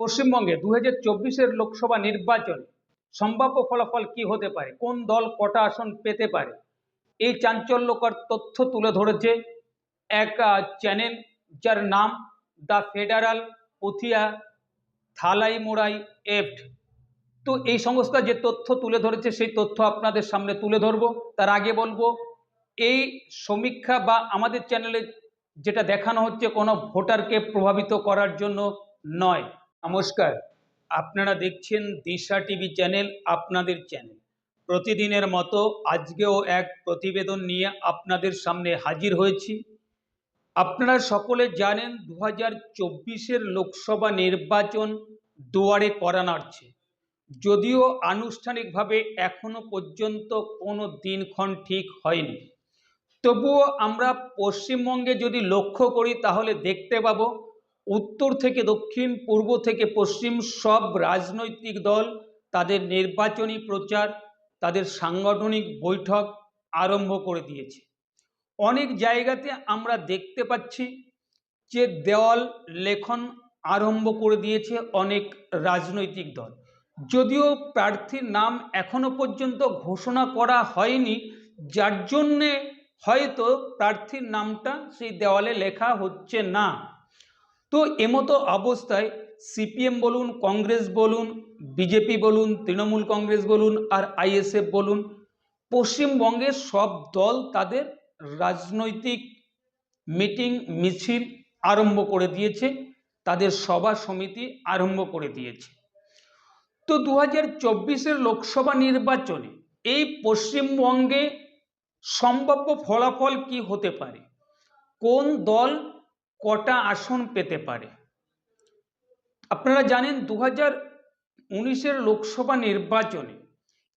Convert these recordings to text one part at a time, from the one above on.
পশ্চিমবঙ্গে দু হাজার চব্বিশের লোকসভা নির্বাচন সম্ভাব্য ফলাফল কি হতে পারে? কোন দল কটা আসন পেতে পারে? এই চাঞ্চল্যকর তথ্য তুলে ধরেছে এক চ্যানেল যার নাম দ্য ফেডারাল পথিয়া থালাই মোড়াই এফট তো এই সংস্থা যে তথ্য তুলে ধরেছে, সেই তথ্য আপনাদের সামনে তুলে ধরবো। তার আগে বলব, এই সমীক্ষা বা আমাদের চ্যানেলে যেটা দেখানো হচ্ছে কোনো ভোটারকে প্রভাবিত করার জন্য নয়। নমস্কার। আপনারা দেখছেন দিশা টিভি চ্যানেল, আপনাদের চ্যানেল। প্রতিদিনের মতো আজকেও এক প্রতিবেদন নিয়ে আপনাদের সামনে হাজির হয়েছি। আপনারা সকলে জানেন দু হাজার চব্বিশের লোকসভা নির্বাচন দুয়ারে করা নাড়ছে। যদিও আনুষ্ঠানিকভাবে এখনও পর্যন্ত কোনো দিনক্ষণ ঠিক হয়নি। তবুও আমরা পশ্চিমবঙ্গে যদি লক্ষ্য করি তাহলে দেখতে পাবো উত্তর থেকে দক্ষিণ, পূর্ব থেকে পশ্চিম সব রাজনৈতিক দল তাদের নির্বাচনী প্রচার, তাদের সাংগঠনিক বৈঠক আরম্ভ করে দিয়েছে। অনেক জায়গাতে আমরা দেখতে পাচ্ছি যে দেওয়াল লেখন আরম্ভ করে দিয়েছে অনেক রাজনৈতিক দল। যদিও প্রার্থীর নাম এখনও পর্যন্ত ঘোষণা করা হয়নি, যার জন্যে হয়তো প্রার্থীর নামটা সেই দেওয়ালে লেখা হচ্ছে না। তো এমতো অবস্থায় সিপিএম বলুন, কংগ্রেস বলুন, বিজেপি বলুন, তৃণমূল কংগ্রেস বলুন আর আইএসএফ বলুন পশ্চিমবঙ্গের সব দল তাদের রাজনৈতিক মিটিং, মিছিল আরম্ভ করে দিয়েছে, তাদের সভা সমিতি আরম্ভ করে দিয়েছে। তো দু হাজার লোকসভা নির্বাচনে এই পশ্চিমবঙ্গে সম্ভাব্য ফলাফল কি হতে পারে? কোন দল কটা আসন পেতে পারে? আপনারা জানেন দু হাজার উনিশের লোকসভা নির্বাচনে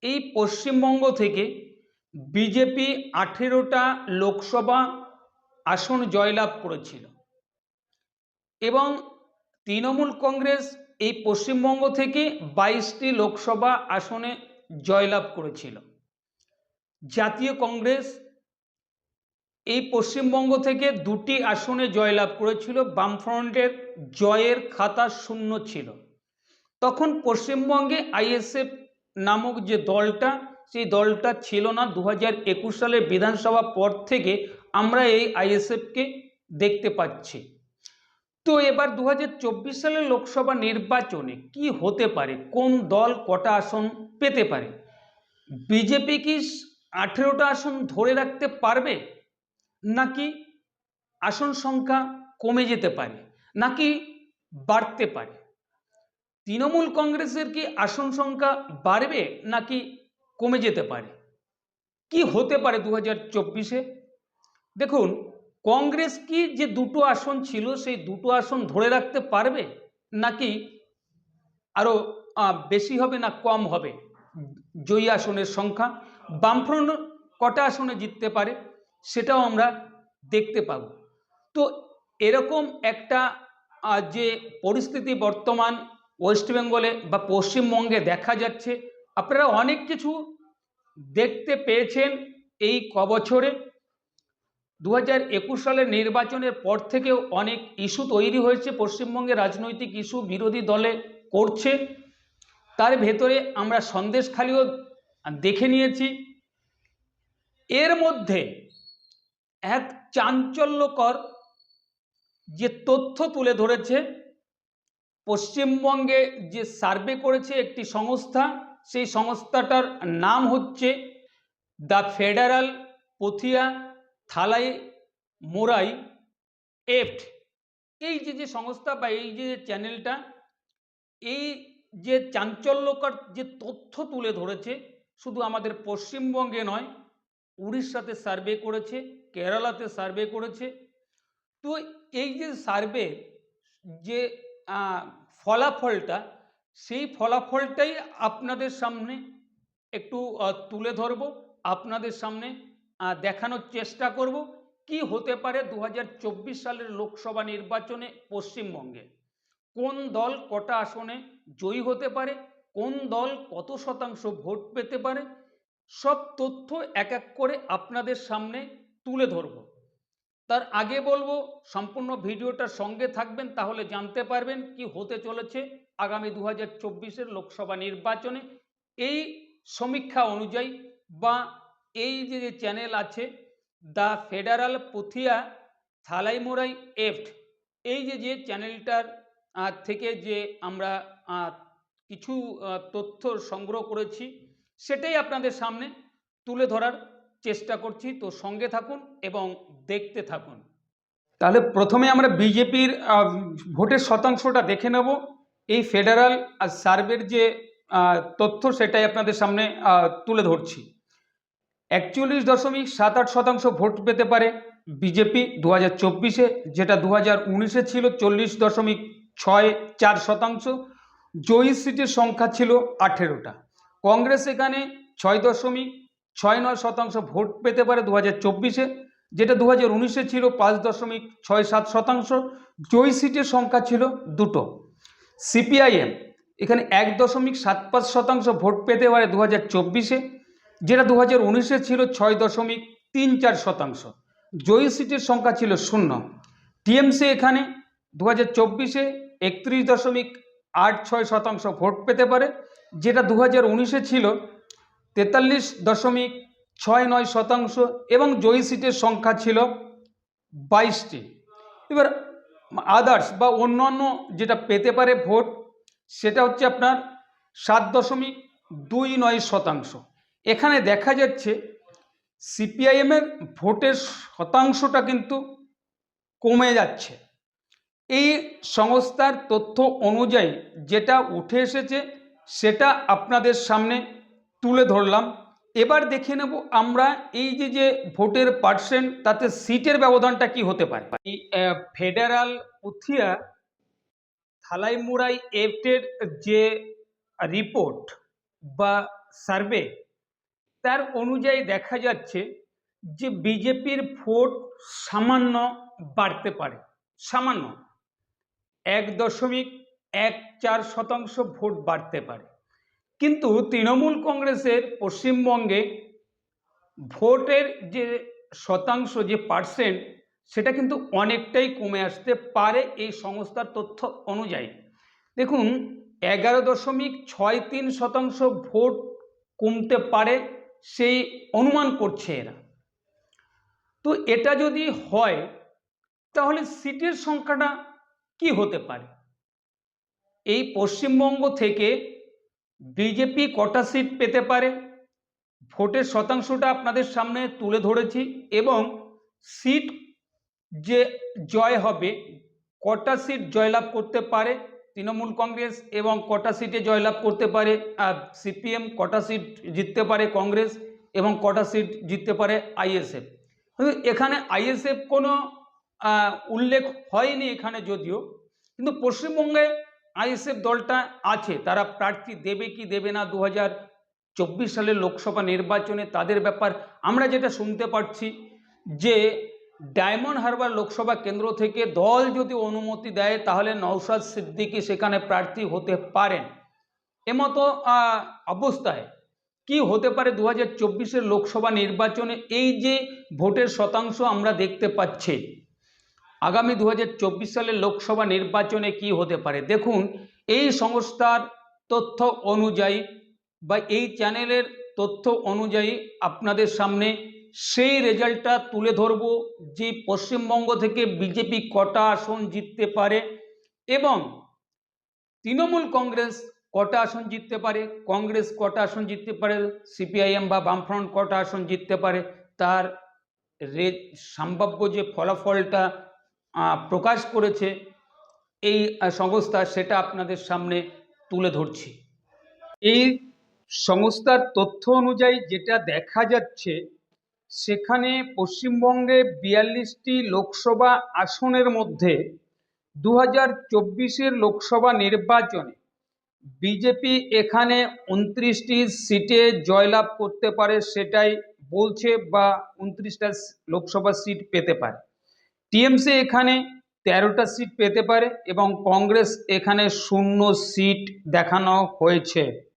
এই পশ্চিমবঙ্গ থেকে বিজেপি আঠেরোটা লোকসভা আসন জয়লাভ করেছিল এবং তৃণমূল কংগ্রেস এই পশ্চিমবঙ্গ থেকে বাইশটি লোকসভা আসনে জয়লাভ করেছিল। জাতীয় কংগ্রেস এই পশ্চিমবঙ্গ থেকে দুটি আসনে জয়লাভ করেছিল, বামফ্রন্টের জয়ের খাতা শূন্য ছিল। তখন পশ্চিমবঙ্গে আইএসএফ নামক যে দলটা, সেই দলটা ছিল না। দু হাজার একুশ সালের বিধানসভা পর থেকে আমরা এই আইএসএফকে দেখতে পাচ্ছি। তো এবার দু হাজার চব্বিশ সালের লোকসভা নির্বাচনে কি হতে পারে? কোন দল কটা আসন পেতে পারে? বিজেপি কি আঠেরোটা আসন ধরে রাখতে পারবে? নাকি আসন সংখ্যা কমে যেতে পারে, নাকি বাড়তে পারে? তৃণমূল কংগ্রেসের কি আসন সংখ্যা বাড়বে, নাকি কমে যেতে পারে? কি হতে পারে দু হাজার চব্বিশে? দেখুন, কংগ্রেস কি যে দুটো আসন ছিল, সেই দুটো আসন ধরে রাখতে পারবে, নাকি আরও বেশি হবে না কম হবে? জয়ী আসনের সংখ্যা, বামফ্রন্ট কটা আসনে জিততে পারে? সেটাও আমরা দেখতে পাব। তো এরকম একটা যে পরিস্থিতি বর্তমান ওয়েস্ট বেঙ্গলে বা পশ্চিমবঙ্গে দেখা যাচ্ছে, আপনারা অনেক কিছু দেখতে পেয়েছেন এই কবছরে। দু হাজার একুশ সালের নির্বাচনের পর থেকেও অনেক ইস্যু তৈরি হয়েছে, পশ্চিমবঙ্গে রাজনৈতিক ইস্যু বিরোধী দলে করছে। তার ভেতরে আমরা সন্দেশখালিও দেখে নিয়েছি। এর মধ্যে এক চাঞ্চল্যকর যে তথ্য তুলে ধরেছে, পশ্চিমবঙ্গে যে সার্ভে করেছে একটি সংস্থা, সেই সংস্থাটার নাম হচ্ছে দ্য ফেডারাল পথিয়া থালাই মোরাই এফট। এই যে যে সংস্থা বা এই যে চ্যানেলটা, এই যে চাঞ্চল্যকর যে তথ্য তুলে ধরেছে, শুধু আমাদের পশ্চিমবঙ্গে নয়, উড়িষ্যাতে সার্ভে করেছে কেরালাতে সার্ভে করেছে। তো এই যে সার্ভে, যে ফলাফলটা, সেই ফলাফলটাই আপনাদের সামনে একটু তুলে ধরব, আপনাদের সামনে দেখানোর চেষ্টা করব, কি হতে পারে দু হাজার চব্বিশ সালের লোকসভা নির্বাচনে পশ্চিমবঙ্গে। কোন দল কটা আসনে জয়ী হতে পারে, কোন দল কত শতাংশ ভোট পেতে পারে, সব তথ্য এক এক করে আপনাদের সামনে তুলে ধরব। তার আগে বলব, সম্পূর্ণ ভিডিওটার সঙ্গে থাকবেন, তাহলে জানতে পারবেন কি হতে চলেছে আগামী দু হাজার লোকসভা নির্বাচনে। এই সমীক্ষা অনুযায়ী বা এই যে যে চ্যানেল আছে, দ্য ফেডারাল পুথিয়া থালাইমোরাই এফট, এই যে যে চ্যানেলটার থেকে যে আমরা কিছু তথ্য সংগ্রহ করেছি, সেটাই আপনাদের সামনে তুলে ধরার চেষ্টা করছি, তো সঙ্গে থাকুন এবং দেখতে থাকুন। তাহলে প্রথমে আমরা বিজেপির ভোটের শতাংশটা দেখে নেব। এই ফেডারাল সার্ভের যে তথ্য সেটাই আপনাদের সামনে তুলে ধরছি। একচল্লিশ দশমিক সাত আট শতাংশ ভোট পেতে পারে বিজেপি দু হাজার চব্বিশে, যেটা দু হাজার উনিশে ছিল চল্লিশ দশমিক ছয় চার শতাংশ। জয়ী সিটের সংখ্যা ছিল আঠেরোটা। কংগ্রেস এখানে ছয় দশমিক ছয় নয় শতাংশ ভোট পেতে পারে দু হাজার চব্বিশে, যেটা দু হাজার উনিশে ছিল পাঁচ দশমিক ছয় সাত শতাংশ। জয়ী সিটের সংখ্যা ছিল দুটো। সিপিআইএম এখানে এক দশমিক সাত পাঁচ শতাংশ ভোট পেতে পারে দু হাজার চব্বিশে, যেটা দু হাজার উনিশে ছিল ছয় দশমিক তিন চার শতাংশ। জয়ী সিটের সংখ্যা ছিল শূন্য। টিএমসি এখানে দু হাজার চব্বিশে একত্রিশ দশমিক আট ছয় শতাংশ ভোট পেতে পারে, যেটা দু হাজার উনিশে ছিল তেতাল্লিশ দশমিক ছয় নয় শতাংশ এবং জয়ী সিটের সংখ্যা ছিল বাইশটি। এবার আদার্স বা অন্যান্য যেটা পেতে পারে ভোট, সেটা হচ্ছে আপনার সাত দশমিক দুই নয় শতাংশ। এখানে দেখা যাচ্ছে সিপিআইএমের ভোটের শতাংশটা কিন্তু কমে যাচ্ছে। এই সংস্থার তথ্য অনুযায়ী যেটা উঠে এসেছে, সেটা আপনাদের সামনে তুলে ধরলাম। এবার দেখে নেব আমরা এই যে যে ভোটের পার্সেন্ট তাতে সিটের ব্যবধানটা কি হতে পারে? ফেডারাল পুথিয়া থালাইমুরাই এফটের যে রিপোর্ট বা সার্ভে তার অনুযায়ী দেখা যাচ্ছে যে, বিজেপির ভোট সামান্য বাড়তে পারে, সামান্য। এক দশমিক এক চার শতাংশ ভোট বাড়তে পারে। কিন্তু তৃণমূল কংগ্রেসের পশ্চিমবঙ্গে ভোটের যে শতাংশ, যে পার্সেন্ট, সেটা কিন্তু অনেকটাই কমে আসতে পারে এই সংস্থার তথ্য অনুযায়ী। দেখুন, এগারো দশমিক ছয় তিন শতাংশ ভোট কমতে পারে সেই অনুমান করছে এরা। তো এটা যদি হয়, তাহলে সিটের সংখ্যাটা কি হতে পারে? এই পশ্চিমবঙ্গ থেকে বিজেপি কটা সিট পেতে পারে? ভোটের শতাংশটা আপনাদের সামনে তুলে ধরেছি এবং সিট যে জয় হবে, কটা সিট জয়লাভ করতে পারে তৃণমূল কংগ্রেস এবং কটা সিটে জয়লাভ করতে পারে সিপিএম কটা সিট জিততে পারে কংগ্রেস এবং কটা সিট জিততে পারে আইএসএফ এখানে আইএসএফ কোনো উল্লেখ হয়নি এখানে যদিও, কিন্তু পশ্চিমবঙ্গে আইএসএফ দলটা আছে, তারা প্রার্থী দেবে কি দেবে না দু চব্বিশ সালের লোকসভা নির্বাচনে তাদের ব্যাপার আমরা যেটা শুনতে পাচ্ছি যে ডায়মন্ড হারবার লোকসভা কেন্দ্র থেকে দল যদি অনুমতি দেয় তাহলে নওশাদ সিদ্দিকী সেখানে প্রার্থী হতে পারেন। এমতো অবস্থায় কি হতে পারে দু হাজার লোকসভা নির্বাচনে? এই যে ভোটের শতাংশ আমরা দেখতে পাচ্ছি। আগামী দু হাজার চব্বিশ সালের লোকসভা নির্বাচনে কি হতে পারে? দেখুন, এই সংস্থার তথ্য অনুযায়ী বা এই চ্যানেলের তথ্য অনুযায়ী আপনাদের সামনে সেই রেজাল্টটা তুলে ধরব যে পশ্চিমবঙ্গ থেকে বিজেপি কটা আসন জিততে পারে এবং তৃণমূল কংগ্রেস কটা আসন জিততে পারে, কংগ্রেস কটা আসন জিততে পারে, সিপিআইএম বা বামফ্রন্ট কটা আসন জিততে পারে, তার রে, সম্ভাব্য যে ফলাফলটা প্রকাশ করেছে এই সংস্থা সেটা আপনাদের সামনে তুলে ধরছি। এই সংস্থার তথ্য অনুযায়ী যেটা দেখা যাচ্ছে, সেখানে পশ্চিমবঙ্গে বিয়াল্লিশটি লোকসভা আসনের মধ্যে দু হাজার লোকসভা নির্বাচনে বিজেপি এখানে উনত্রিশটি সিটে জয়লাভ করতে পারে সেটাই বলছে বা উনত্রিশটা লোকসভা সিট পেতে পারে। টিএমসি এখানে তেরোটা সিট পেতে পারে এবং কংগ্রেস এখানে শূন্য সিট দেখানো হয়েছে।